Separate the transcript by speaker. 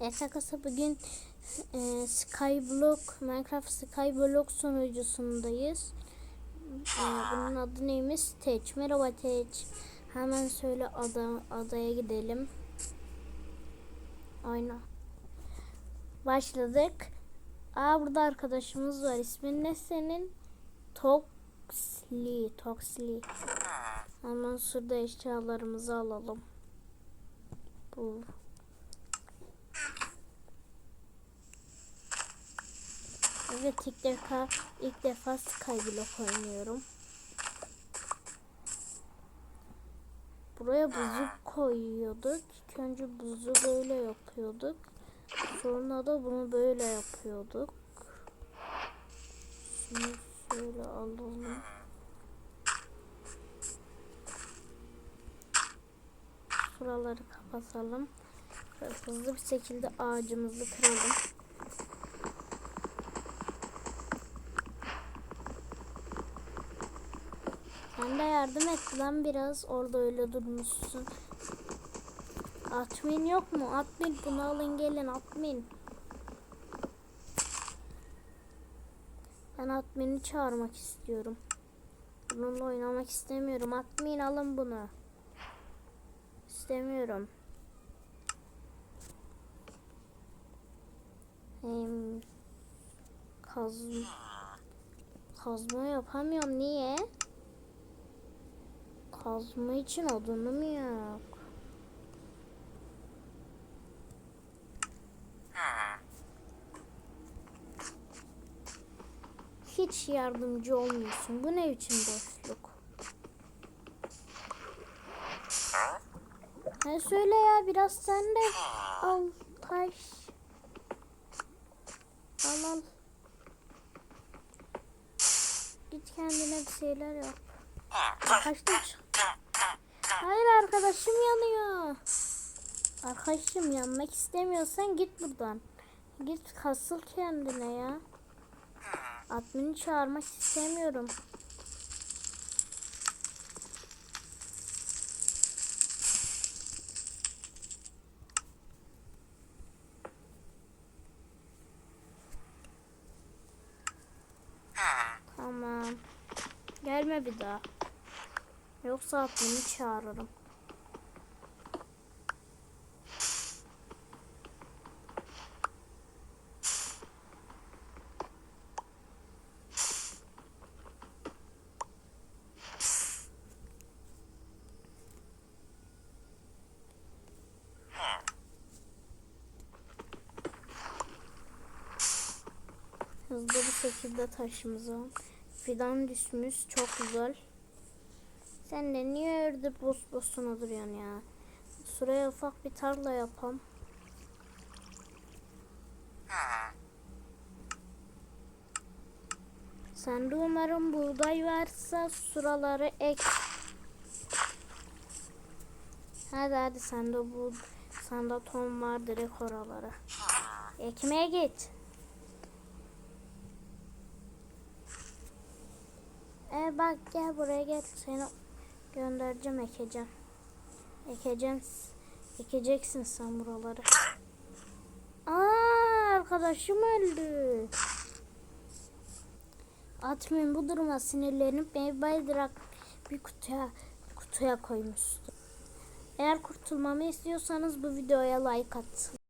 Speaker 1: Esakasa bugün e, Skyblock, Minecraft Skyblock sunucusundayız. E, bunun adı neymiş? Teç. Merhaba Teç. Hemen söyle ada, adaya gidelim. Aynen. Başladık. Aa burada arkadaşımız var. İsmin ne senin? Toxli. Toxli. Hemen şurada eşyalarımızı alalım. Bu. Evet ilk defa ilk defa Skyblock oynuyorum. Buraya buzu koyuyorduk. İlk önce buzu böyle yapıyorduk. Sonra da bunu böyle yapıyorduk. Şunu şöyle alalım. Şuraları kapatalım. Hızlı bir şekilde ağacımızı kıralım. Sen de yardım et lan biraz. Orada öyle durmuşsun. Atmin yok mu? Atmin bunu alın gelin Atmin. Ben Atmin'i çağırmak istiyorum. Bununla oynamak istemiyorum. Atmin alın bunu. İstemiyorum. Hem kazma kazma yapamıyorum. Niye? Kazma için odunum yok. Hiç yardımcı olmuyorsun. Bu ne biçim dostluk? Ha söyle ya biraz sen de al taş. Al al. Git kendine bir şeyler yap. Kaçtım. Hayır arkadaşım yanıyor. Arkadaşım yanmak istemiyorsan git buradan. Git kasıl kendine ya. Admini çağırmak istemiyorum. Tamam. Gelme bir daha. Yoksa admini çağırırım. Hızlı bir şekilde taşımızı al. Fidan düşmüş. Çok güzel. Sen de niye öyle boş boşuna duruyorsun ya? Şuraya ufak bir tarla yapalım. Sen de umarım buğday varsa suraları ek. Hadi hadi sen de bu sende ton var direkt oralara. Ekmeğe git. E bak gel buraya gel seni göndereceğim ekeceğim. Ekeceğim. Ekeceksin sen buraları. Aa arkadaşım öldü. Atmayın bu duruma sinirlenip beni baydırak bir kutuya kutuya koymuştu. Eğer kurtulmamı istiyorsanız bu videoya like atın.